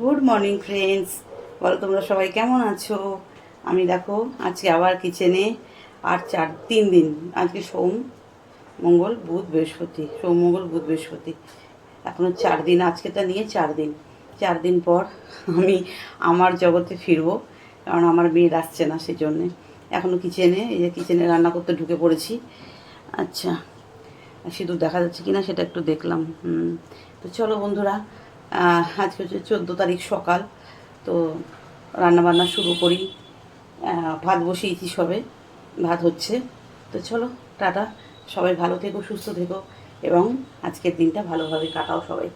Good morning friends বলো, তোমরা সবাই কেমন আছো? আমি দেখো, আজকে আবার কিচেনে আর চার, তিন দিন। আজকে সোম, মঙ্গল, বুধ, বৃহস্পতি। সোম, মঙ্গল, বুধ, বৃহস্পতি। এখনও চার দিন আজকেটা নিয়ে চার দিন। চার দিন পর আমি আমার জগতে ফিরবো, কারণ আমার মেয়ের আসছে না সেই জন্যে এখনও কিচেনে এই যে কিচেনে রান্না করতে ঢুকে পড়েছি। আচ্ছা সিঁদুর দেখা যাচ্ছে কিনা সেটা একটু দেখলাম। হুম। তো চলো বন্ধুরা আজকে হচ্ছে চোদ্দ তারিখ সকাল, তো রান্নাবান্না শুরু করি। ভাত বসিয়েছি সবে, ভাত হচ্ছে। তো চলো, টাটা। সবাই ভালো থেকো, সুস্থ থেকো, এবং আজকের দিনটা ভালোভাবে কাটাও সবাই।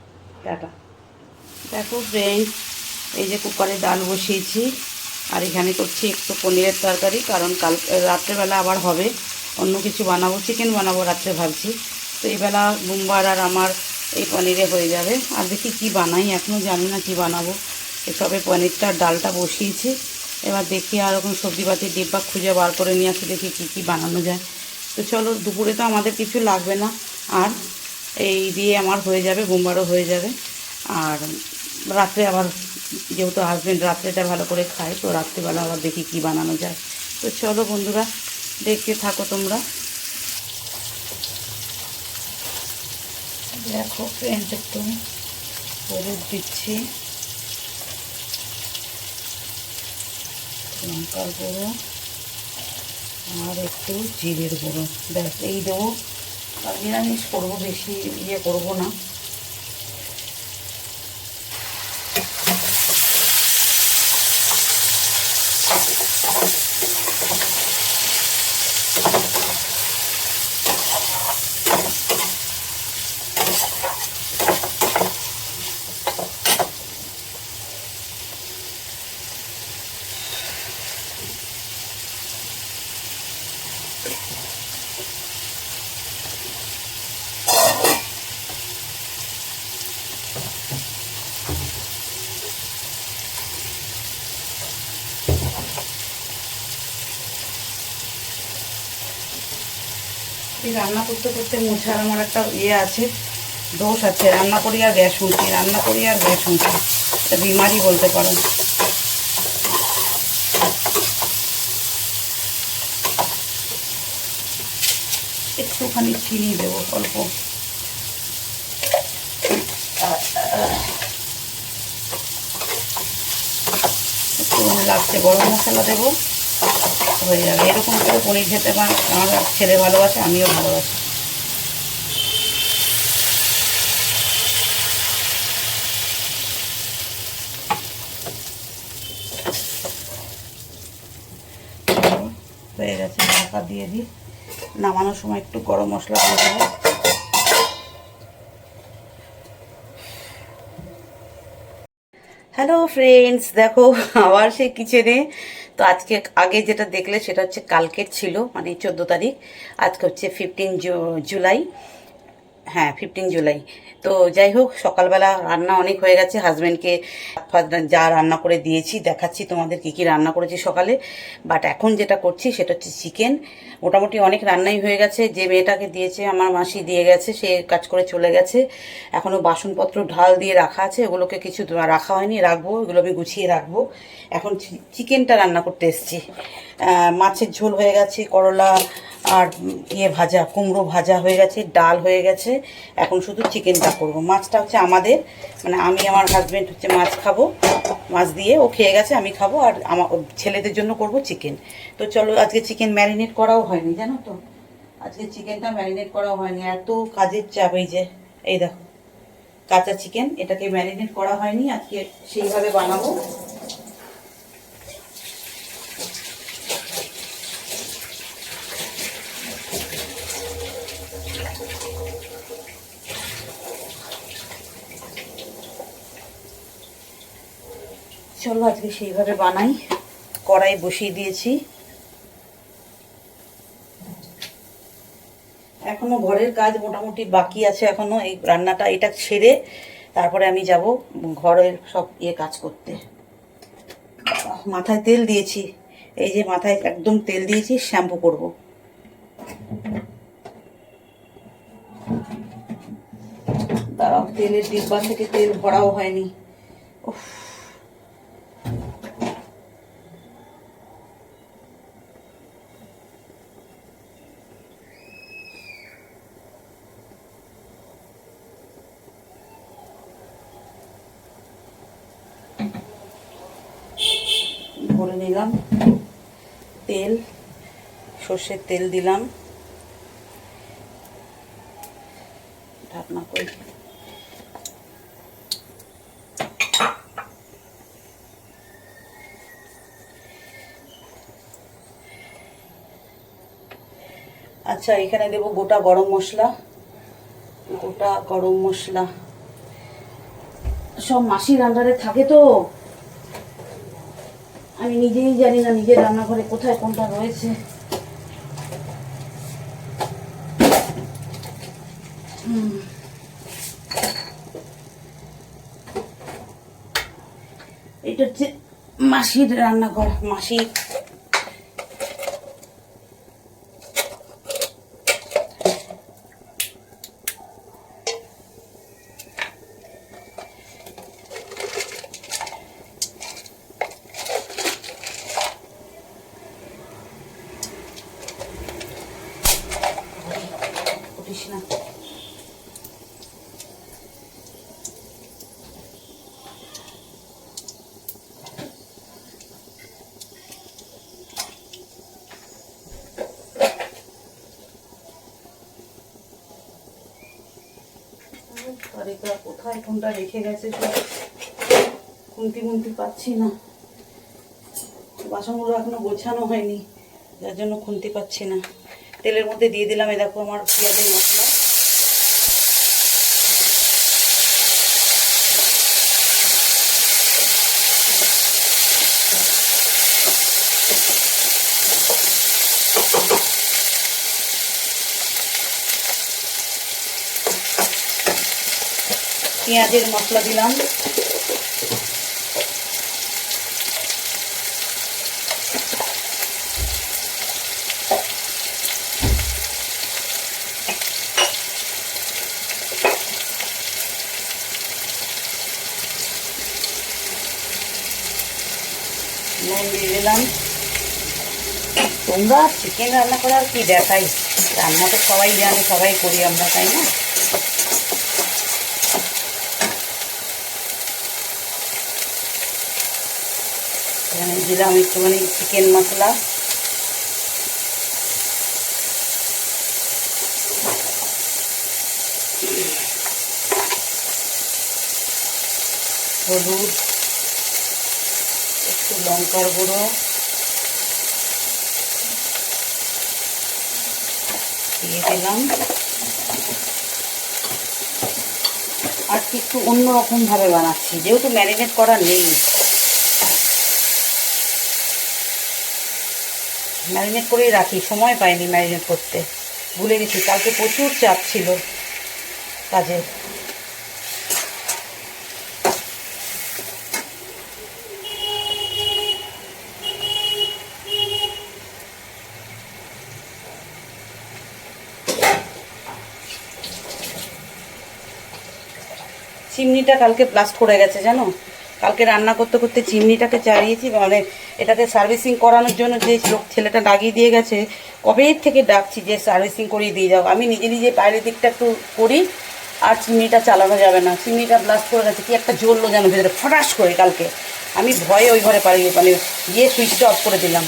টাটা। দেখো ফ্রেন্ড এই যে কুকারে ডাল বসিয়েছি, আর এখানে করছি একটু পনিরের তরকারি, কারণ কাল, রাত্রেবেলা আবার হবে। অন্য কিছু বানাবো চিকেন বানাবো, রাত্রে ভাবছি। তো এইবেলা বুমবার আর আমার এই পনিরে হয়ে যাবে। আর দেখি কি বানাই এখনও জানি না কি বানাবো। এসবে পনিরটা, ডালটা বসিয়েছি। এবার দেখি আর ওরকম সবজিপাতির ডিব্বা খুঁজে বার করে নিয়ে আসি, দেখি কী কী বানানো যায়। তো চলো, দুপুরে তো আমাদের কিছু লাগবে না। আর এই দিয়ে আমার হয়ে যাবে, বুমবারও হয়ে যাবে। আর রাত্রে আবার যেহেতু হাজব্যান্ড রাত্রেটা ভালো করে খায়, তো রাত্রেবেলা আবার দেখি কি বানানো যায়। তো চলো বন্ধুরা, দেখতে থাকো তোমরা। দেখো ফ্রেন্ডস একটু হলুদ দিচ্ছি। লঙ্কার গুঁড়ো আর একটু জিরের গুঁড়ো। ব্যাস, এই দেবো। নিরামিষ করব, বেশি ইয়ে করব না। এই রান্না করতে করতে মোছার আমার একটা ইয়ে আছে, দোষ আছে, রান্না করি আর গ্যাস উঠি রান্না করি আর গ্যাস উঠি এটা বিমারি বলতে পারো একটুখানি চিনি দেবো অল্প। একটু লাস্টে গরম মশলা দেবো। হয়ে যাবে। এরকম করে পনির খেতে পার আমার ছেলে ভালোবাসে, আমিও ভালোবাসি। হয়ে গেছে, ঢাকা দিয়ে দিই। নামানোর সময় একটু গরম মশলা দিয়ে দেবো। হ্যালো ফ্রেন্ডস, দেখো আবার সেই কিচেনে তো আজকে আগে যেটা দেখলে সেটা হচ্ছে কালকের ছিল মানে চোদ্দ তারিখ। আজকে হচ্ছে ফিফটিন জুলাই। হ্যাঁ ফিফটিন জুলাই। তো যাই হোক, সকালবেলা রান্না অনেক হয়ে গেছে। হাজব্যান্ডকে যা রান্না করে দিয়েছি, দেখাচ্ছি তোমাদের কী কী রান্না করেছি সকালে। বাট এখন যেটা করছি, সেটা হচ্ছে চিকেন মোটামুটি অনেক রান্নাই হয়ে গেছে। যে মেয়েটাকে দিয়েছে, আমার মাসি দিয়ে গেছে, সে কাজ করে চলে গেছে। এখনও বাসনপত্র ঢাল দিয়ে রাখা আছে, ওগুলোকে কিছু রাখা হয়নি, রাখব ওগুলো আমি গুছিয়ে রাখব। এখন চিকেনটা রান্না করতে এসেছি। মাছের ঝোল হয়ে গেছে, করলা আর ইয়ে ভাজা, কুমড়ো ভাজা হয়ে গেছে, ডাল হয়ে গেছে। এখন শুধু চিকেনটা করব। মাছটা হচ্ছে আমাদের মানে আমি আমার হাজব্যান্ড হচ্ছে মাছ খাব, মাছ দিয়ে। ও খেয়ে গেছে, আমি খাব, আর আমার ছেলেদের জন্য করব চিকেন তো চলো, আজকে চিকেন ম্যারিনেট করাও হয়নি, জানো তো? আজকে চিকেনটা ম্যারিনেট করাও হয়নি। এত কাজের চাপ, এই যে, এই দেখো। কাঁচা চিকেন এটাকে ম্যারিনেট করা হয়নি, আজকে সেইভাবে বানাবো। চলো আজকে সেইভাবে বানাই। কড়াই বসিয়ে দিয়েছি। এখনও ঘরের কাজ মোটামুটি বাকি আছে এখনও। এই রান্নাটা এটা ছেড়ে তারপরে আমি যাব ঘরের সব ইয়ে কাজ করতে। মাথায় তেল দিয়েছি। এই যে মাথায় একদম তেল দিয়েছি, শ্যাম্পু করব। দাঁড়াও, তেলের ডিব্বা থেকে তেল ভরাও হয়নি। উফ। নিলাম তেল, সর্ষের তেল দিলাম। ঢাকনা করে আচ্ছা এখানে দেবো গোটা গরম মশলা। গোটা গরম মশলা। সব মাসির আন্ডারে থাকে তো। আমি নিজেই জানি না নিজের রান্নাঘরে কোথায় কোনটা রয়েছে। এটা হচ্ছে মাসির রান্নাঘর মাসির উঠিস না তরিকা কোথায় কোনটা রেখে গেছে সব? খুন্তি মুন্তি পাচ্ছি না। বাসনগুলো এখনও গোছানো হয়নি, যার জন্য খুন্তি পাচ্ছি না। তেলের মধ্যে দিয়ে দিলাম, এই দেখো আমার পেঁয়াজের মশলা। পেঁয়াজের মশলা দিলাম। নুন তোমরা চিকেন রান্না করে আর কি দেখাই? রান্না তো সবাই জানে, সবাই করি আমরা, তাই না? এখানে দিলাম একটুখানি চিকেন মশলা। হলুদ, একটু লঙ্কার গুঁড়ো। দিয়ে দিলাম। আর একটু অন্যরকম ভাবে বানাচ্ছি, যেহেতু ম্যারিনেট করা নেই। ম্যারিনেট করেই রাখি, সময় পাইনি ম্যারিনেট করতে। ভুলে গেছি, কালকে প্রচুর চাপ ছিল কাজে। চিমনিটা কালকে ব্লাস্ট করে গেছে, জানো? কালকে রান্না করতে করতে চিমনিটাকে চাড়িয়েছি মানে এটাকে সার্ভিসিং করানোর জন্য যে লোক ছেলেটা ডাকিয়ে দিয়ে গেছে, কবে থেকে ডাকছি যে সার্ভিসিং করিয়ে দিয়ে যাও? আমি নিজে নিজে বাইরের দিকটা একটু করি, আর চিমনিটা চালানো যাবে না। চিমনিটা ব্লাস্ট করে গেছে, কি একটা জ্বললো যেন ভেতরে, ফটাস করে কালকে। আমি ভয়ে ওই ঘরে পারি মানে গিয়ে সুইচটা অফ করে দিলাম।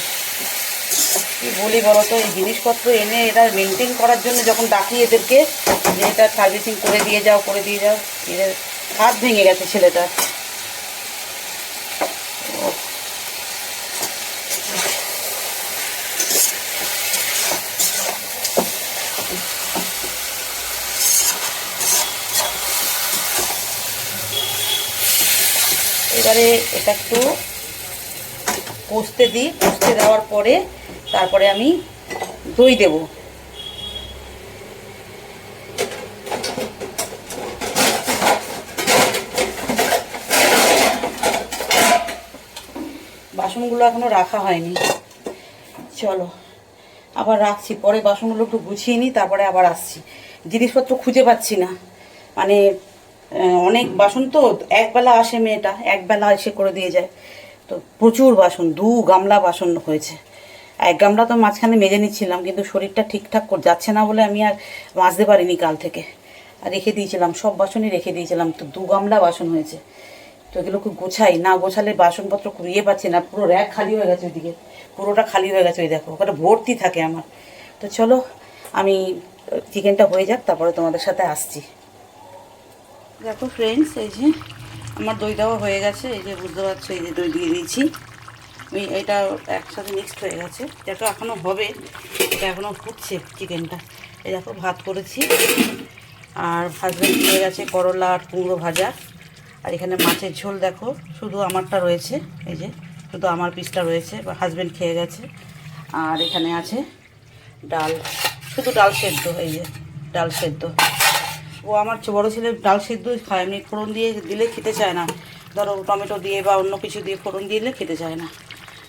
কি বলি বলো তো এই জিনিসপত্র এনে এটা মেনটেন করার জন্য যখন ডাকি এদেরকে, যে এটা সার্ভিসিং করে দিয়ে যাও, করে দিয়ে যাও, এদের হাত ভেঙে গেছে ছেলেটা এবারে এটা একটু কষতে দিই, কষতে দেওয়ার পরে তারপরে আমি দই দেব। বাসনগুলো এখনও রাখা হয়নি। চলো, আবার রাখছি, পরে বাসনগুলো একটু গুছিয়ে নিই, তারপরে আবার আসছি। জিনিসপত্র খুঁজে পাচ্ছি না। মানে অনেক বাসন তো একবেলা আসে মেয়েটা একবেলা এসে করে দিয়ে যায়। তো প্রচুর বাসন, দু গামলা বাসন হয়েছে। এক গামলা তো মাঝখানে মেজে নিচ্ছিলাম, কিন্তু শরীরটা ঠিকঠাক করে যাচ্ছে না বলে আমি আর মাজতে পারিনি কাল থেকে। আর রেখে দিয়েছিলাম, সব বাসনই রেখে দিয়েছিলাম, তো দু গামলা বাসন হয়েছে। তো এগুলোকে গোছাই, না গোছালে বাসনপত্র কুড়িয়ে পাচ্ছি না, পুরো র্যাক খালি হয়ে গেছে ওইদিকে। পুরোটা খালি হয়ে গেছে ওই দেখো, ওখানে ভর্তি থাকে আমার। তো চলো, আমি চিকেনটা হয়ে যাক, তারপরে তোমাদের সাথে আসছি। দেখো ফ্রেন্ডস এই যে আমার দই দেওয়া হয়ে গেছে, এই যে বুঝতে পারছ, এই যে দই দিয়ে দিয়েছি। আমি এটা একসাথে মিক্সড হয়ে গেছে। যেটা এখনও হবে, এটা এখনও ফুটছে চিকেনটা এই দেখো, ভাত করেছি। আর হাজব্যান্ড খেয়ে গেছে করলা আর কুমড়ো ভাজা। আর এখানে মাছের ঝোল দেখো, শুধু আমারটা রয়েছে, এই যে শুধু আমার পিসটা রয়েছে, বা হাজব্যান্ড খেয়ে গেছে। আর এখানে আছে ডাল, শুধু ডাল সেদ্ধ, এই যে ডাল সেদ্ধ। ও আমার বড় ছেলে ডাল সেদ্ধ খায়, এমনি ফোড়ন দিয়ে দিলে খেতে চায় না। ধরো টমেটো দিয়ে বা অন্য কিছু দিয়ে ফোড়ন দিলে খেতে চায় না।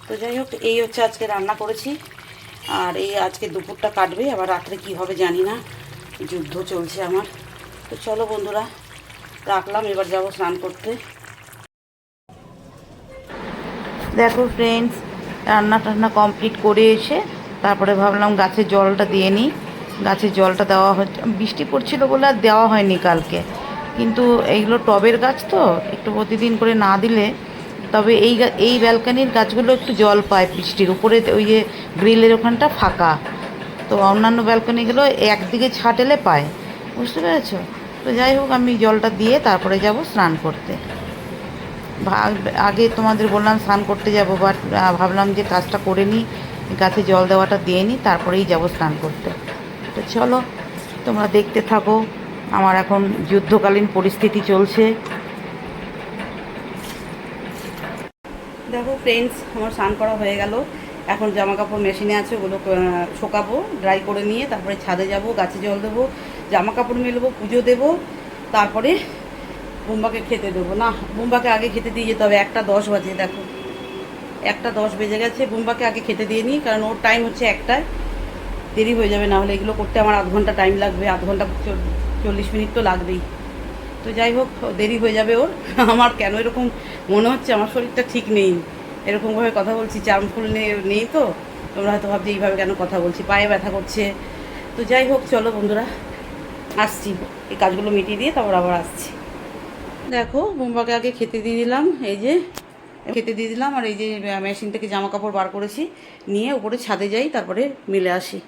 তো যাই হোক, এই হচ্ছে আজকে রান্না করেছি। আর এই আজকে দুপুরটা কাটবে, আবার রাত্রে কি হবে জানি না। যুদ্ধ চলছে আমার। তো চলো বন্ধুরা, রাখলাম, এবার যাব স্নান করতে। দেখো ফ্রেন্ডস রান্না টান্না কমপ্লিট করে এসে তারপরে ভাবলাম গাছের জলটা দিয়ে নিই। গাছের জলটা দেওয়া হচ্ছে, বৃষ্টি পড়ছিল বলে আর দেওয়া হয়নি কালকে। কিন্তু এইগুলো টবের গাছ তো, একটু প্রতিদিন করে না দিলে, তবে এই এই ব্যালকানির গাছগুলো একটু জল পায় বৃষ্টির। উপরে ওই যে গ্রিলের ওখানটা ফাঁকা। তো অন্যান্য ব্যালকনিগুলো একদিকে ছাটেলে পায়। বুঝতে পেরেছ? তো যাই হোক, আমি জলটা দিয়ে তারপরে যাব স্নান করতে। আগে তোমাদের বললাম স্নান করতে যাব, বাট ভাবলাম যে কাজটা করে নিই, গাছে জল দেওয়াটা দিয়ে নিই, তারপরেই যাব স্নান করতে। তো চলো, তোমরা দেখতে থাকো, আমার এখন যুদ্ধকালীন পরিস্থিতি চলছে। দেখো ফ্রেন্ডস আমার স্নান করা হয়ে গেল। এখন জামা কাপড় মেশিনে আছে, ওগুলো শুকাবো ড্রাই করে নিয়ে তারপরে ছাদে যাব, গাছে জল দেবো জামা কাপড় মেলবো, পুজো দেবো, তারপরে বুম্বাকে খেতে দেবো। না, বুম্বাকে আগে খেতে দিয়ে যেতে হবে, একটা দশ বাজে, দেখো। একটা দশ বেজে গেছে, বুম্বাকে আগে খেতে দিয়ে নিই, কারণ ওর টাইম হচ্ছে একটায়। দেরি হয়ে যাবে, না হলে এগুলো করতে আমার আধ ঘণ্টা টাইম লাগবে, আধ ঘণ্টা চল্লিশ মিনিট তো লাগবেই। তো যাই হোক, দেরি হয়ে যাবে ওর। আমার কেন এরকম মনে হচ্ছে? আমার শরীরটা ঠিক নেই। এরকমভাবে কথা বলছি, চার্ম ফুল নেই তো। তোমরা হয়তো ভাবছি এইভাবে কেন কথা বলছি? পায়ে ব্যথা করছে। তো যাই হোক, চলো বন্ধুরা, আসছি। এই কাজগুলো মিটিয়ে দিয়ে তারপর আবার আসছি। দেখো, বোম্বাকে আগে খেতে দিয়ে দিলাম, এই যে, খেতে দিয়ে দিলাম, আর এই যে মেশিন থেকে জামা কাপড় বার করেছি, নিয়ে উপরে ছাদে যাই, তারপরে মিলে আসি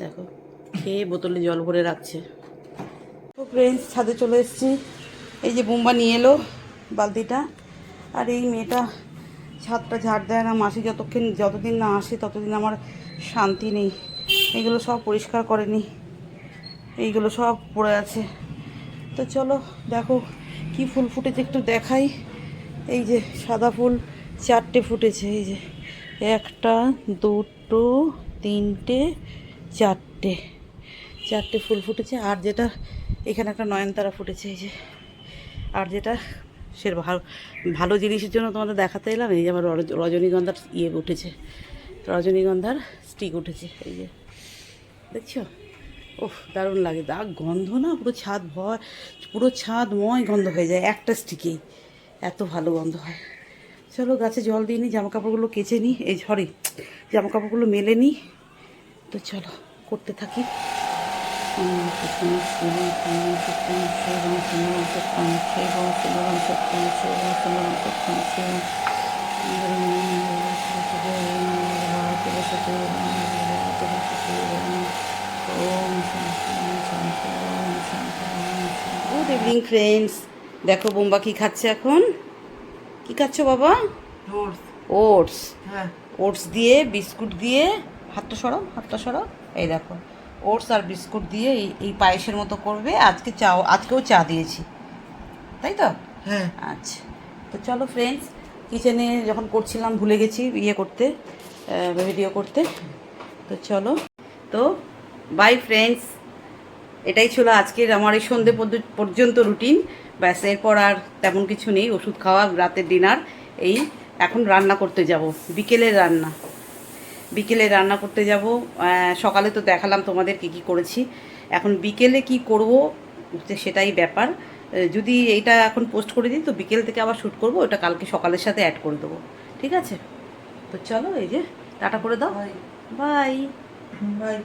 দেখো খেয়ে বোতলে জল ভরে রাখছে। তো ফ্রেন্ডস ছাদে চলে এসেছি। এই যে বোম্বা নিয়ে এলো বালতিটা। আর এই মেয়েটা ছাদটা ঝাড় দেয় না, মাসি যতক্ষণ, যতদিন না আসে ততদিন আমার শান্তি নেই। এগুলো সব পরিষ্কার করেনি। এইগুলো সব পড়ে আছে। তো চলো, দেখো কি ফুল ফুটেছে, একটু দেখাই। এই যে সাদা ফুল, চারটে ফুটেছে। এই যে একটা, দুটো, তিনটে, চারটে। চারটে ফুল ফুটেছে, আর যেটা এখানে একটা নয়নতারা ফুটেছে, এই যে। আর যেটা সে ভালো ভালো জিনিসের জন্য তোমাদের দেখাতে এলাম, এই যে আমার রজ- রজনীগন্ধার ইয়ে উঠেছে। রজনীগন্ধার স্টিক উঠেছে, এই যে। দেখছ? ওহ দারুণ লাগে। দাগ, গন্ধ না, পুরো ছাদ ভয়, পুরো ছাদময় গন্ধ হয়ে যায় একটা স্টিকেই এত ভালো গন্ধ হয়। চলো গাছে জল দিয়ে নিই জামা কাপড়গুলো কেচে নিই এই সরি জামা কাপড়গুলো মেলে নিই তো চলো, করতে থাকি। গুড ইভিনিং ফ্রেন্ডস দেখো বোম্বা কি খাচ্ছে এখন? কি খাচ্ছ বাবা? ওটস হ্যাঁ। ওটস দিয়ে বিস্কুট দিয়ে। হাতটা সরাও হাতটা সরাও। এই দেখো। ওটস আর বিস্কুট দিয়ে এই এই পায়েসের মতো করবে। আজকে চাও আজকেও চা দিয়েছি। তাই তো? হ্যাঁ। আচ্ছা। তো চলো ফ্রেন্ডস কিচেনে যখন করছিলাম ভুলে গেছি ইয়ে করতে ভিডিও করতে। তো চলো। তো বাই ফ্রেন্ডস এটাই ছিল আজকের আমার এই সন্ধে পর্যন্ত রুটিন ব্যাস এরপর আর তেমন কিছু নেই। ওষুধ খাওয়া রাতের ডিনার এই এখন রান্না করতে যাব। বিকেলের রান্না। বিকেলে রান্না করতে যাব। সকালে তো দেখালাম তোমাদের কি কি করেছি। এখন বিকেলে কি করব সেটাই ব্যাপার। যদি এইটা এখন পোস্ট করে দিই তো বিকেল থেকে আবার শ্যুট করব ওটা কালকে সকালের সাথে অ্যাড করে দেবো। ঠিক আছে? তো চলো এই যে টাটা করে দাও। Bye bye